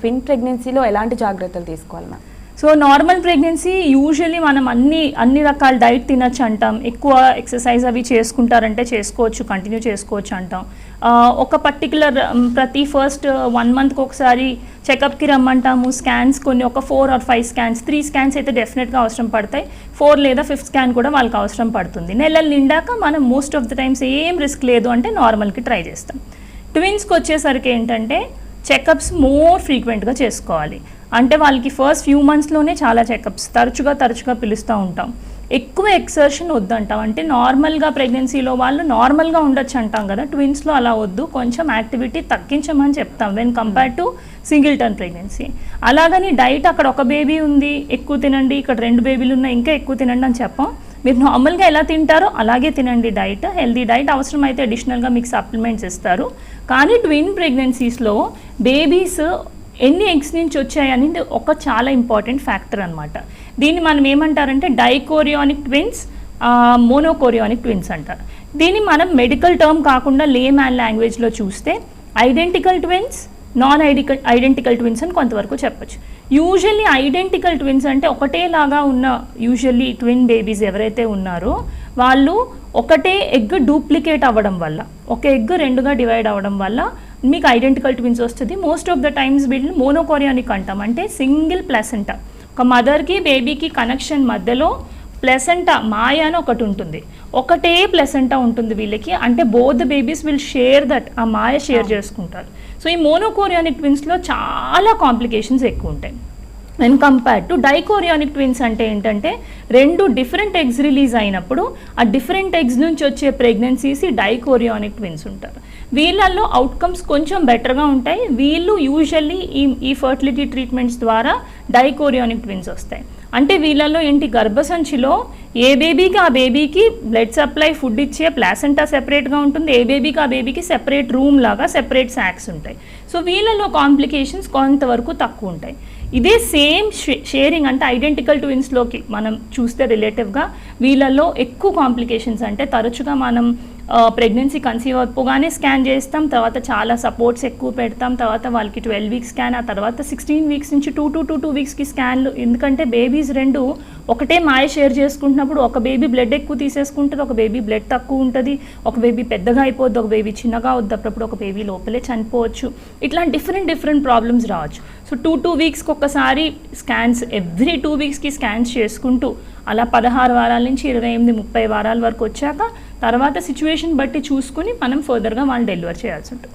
Twin ప్రెగ్నెన్సీలో ఎలాంటి జాగ్రత్తలు తీసుకోవాలి ma'am? So normal pregnancy usually మనం అన్ని అన్ని రకాల డైట్ తినచ్చు అంటాం ఎక్కువ ఎక్సర్సైజ్ అవి చేసుకుంటారంటే చేసుకోవచ్చు కంటిన్యూ చేసుకోవచ్చు అంటాం. ఒక పర్టికులర్ ప్రతి ఫస్ట్ వన్ మంత్కి ఒకసారి చెకప్కి రమ్మంటాము. స్కాన్స్ కొన్ని ఒక four or five scans three scans అయితే డెఫినెట్గా అవసరం పడతాయి. ఫోర్ లేదా ఫిఫ్త్ స్కాన్ కూడా వాళ్ళకి అవసరం పడుతుంది. నెలలు నిండాక మనం మోస్ట్ ఆఫ్ ద టైమ్స్ ఏం రిస్క్ లేదు అంటే నార్మల్కి ట్రై చేస్తాం. ట్విన్స్కి వచ్చేసరికి ఏంటంటే చెకప్స్ మోర్ ఫ్రీక్వెంట్గా చేసుకోవాలి. అంటే వాళ్ళకి ఫస్ట్ ఫ్యూ మంత్స్లోనే చాలా చెకప్స్ తరచుగా తరచుగా పిలుస్తూ ఉంటాం. ఎక్కువ ఎక్సర్షన్ వద్దంటాం. అంటే నార్మల్గా ప్రెగ్నెన్సీలో వాళ్ళు నార్మల్గా ఉండొచ్చు అంటాం కదా ట్విన్స్లో అలా వద్దు కొంచెం యాక్టివిటీ తగ్గించమని చెప్తాం when compare to singleton pregnancy అలాగని డైట్ అక్కడ ఒక బేబీ ఉంది ఎక్కువ తినండి ఇక్కడ రెండు బేబీలు ఉన్నాయి ఇంకా ఎక్కువ తినండి అని చెప్పాం. మీరు నార్మల్గా ఎలా తింటారో అలాగే తినండి డైట్. హెల్దీ డైట్ అవసరమైతే అడిషనల్గా మీకు సప్లిమెంట్స్ ఇస్తారు. కానీ ట్విన్ ప్రెగ్నెన్సీస్లో బేబీస్ ఎన్ని ఎగ్స్ నుంచి వచ్చాయి అనేది ఒక చాలా ఇంపార్టెంట్ ఫ్యాక్టర్ అనమాట దీన్ని మనం ఏమంటారంటే డైకోరియానిక్ ట్విన్స్ మోనోకోరియానిక్ ట్విన్స్ అంటారు. దీన్ని మనం మెడికల్ టర్మ్ కాకుండా లే మ్యాన్ లాంగ్వేజ్లో చూస్తే identical twins non identical identical twins అని కొంతవరకు చెప్పొచ్చు. యూజువల్లీ ఐడెంటికల్ ట్విన్స్ అంటే ఒకటేలాగా ఉన్న యూజువల్లీ ట్విన్ బేబీస్ ఎవరైతే ఉన్నారో వాళ్ళు ఒకటే ఎగ్ డూప్లికేట్ అవ్వడం వల్ల ఒక ఎగ్ రెండుగా డివైడ్ అవ్వడం వల్ల మీకు ఐడెంటికల్ ట్విన్స్ వస్తుంది. మోస్ట్ ఆఫ్ ద టైమ్స్ వీళ్ళు మోనోకోరియానిక్ అంటాం. అంటే సింగిల్ ప్లసెంటా. ఒక మదర్కి బేబీకి కనెక్షన్ మధ్యలో ప్లెసెంటా మాయ అని ఒకటి ఉంటుంది. ఒకటే ప్లెసెంటా ఉంటుంది వీళ్ళకి. అంటే both babies will share that ఆ మాయ షేర్ చేసుకుంటారు. సో ఈ మోనోకోరియానిక్ ట్విన్స్లో చాలా కాంప్లికేషన్స్ ఎక్కువ ఉంటాయి. When compare to dichorionic twins అంటే ఏంటంటే రెండు డిఫరెంట్ ఎగ్స్ రిలీజ్ అయినప్పుడు ఆ డిఫరెంట్ ఎగ్స్ నుంచి వచ్చే ప్రెగ్నెన్సీస్ డైకోరియానిక్ ట్విన్స్ ఉంటారు. వీళ్ళల్లో అవుట్కమ్స్ కొంచెం బెటర్గా ఉంటాయి. వీళ్ళు యూజువల్లీ ఈ ఈ ఫర్టిలిటీ ట్రీట్మెంట్స్ ద్వారా డైకోరియోనిక్ ట్విన్స్ వస్తాయి. అంటే వీళ్ళల్లో ఏంటి? గర్భసంచిలో ఏ బేబీకి ఆ బేబీకి బ్లడ్ సప్లై ఫుడ్ ఇచ్చే ప్లాసెంటా సెపరేట్గా ఉంటుంది. ఏ బేబీకి ఆ బేబీకి సెపరేట్ రూమ్ లాగా సెపరేట్ శాక్స్ ఉంటాయి. సో వీళ్ళలో కాంప్లికేషన్స్ కొంతవరకు తక్కువ ఉంటాయి. ఇదే సేమ్ షేరింగ్ అంటే ఐడెంటికల్ ట్విన్స్లోకి మనం చూస్తే రిలేటివ్గా వీళ్ళల్లో ఎక్కువ కాంప్లికేషన్స్ అంటే తరచుగా మనం ప్రెగ్నెన్సీ కన్సీవ్ అయిపోగానే స్కాన్ చేస్తాం తర్వాత చాలా సపోర్ట్స్ ఎక్కువ పెడతాం తర్వాత వాళ్ళకి ట్వెల్వ్ వీక్స్ స్కాన్ ఆ తర్వాత సిక్స్టీన్ వీక్స్ నుంచి టూ టూ టూ టూ వీక్స్కి స్కాన్లు ఎందుకంటే బేబీస్ రెండు ఒకటే మాయ షేర్ చేసుకుంటున్నప్పుడు ఒక బేబీ బ్లడ్ ఎక్కువ తీసేసుకుంటుంది ఒక బేబీ బ్లడ్ తక్కువ ఉంటుంది ఒక బేబీ పెద్దగా అయిపోద్ది ఒక బేబీ చిన్నగా అవుద్ది అప్పుడప్పుడు ఒక బేబీ లోపలే చనిపోవచ్చు. ఇట్లా డిఫరెంట్ డిఫరెంట్ ప్రాబ్లమ్స్ రావచ్చు. సో టూ టూ వీక్స్కి ఒక్కసారి స్కాన్స్ ఎవ్రీ టూ వీక్స్కి స్కాన్స్ చేసుకుంటూ అలా పదహారు వారాల నుంచి ఇరవై ఎనిమిది ముప్పై వారాల వరకు వచ్చాక తర్వాత సిచ్యువేషన్ బట్టి చూసుకుని మనం ఫర్దర్గా వాళ్ళు డెలివర్ చేయాల్సి ఉంటుంది.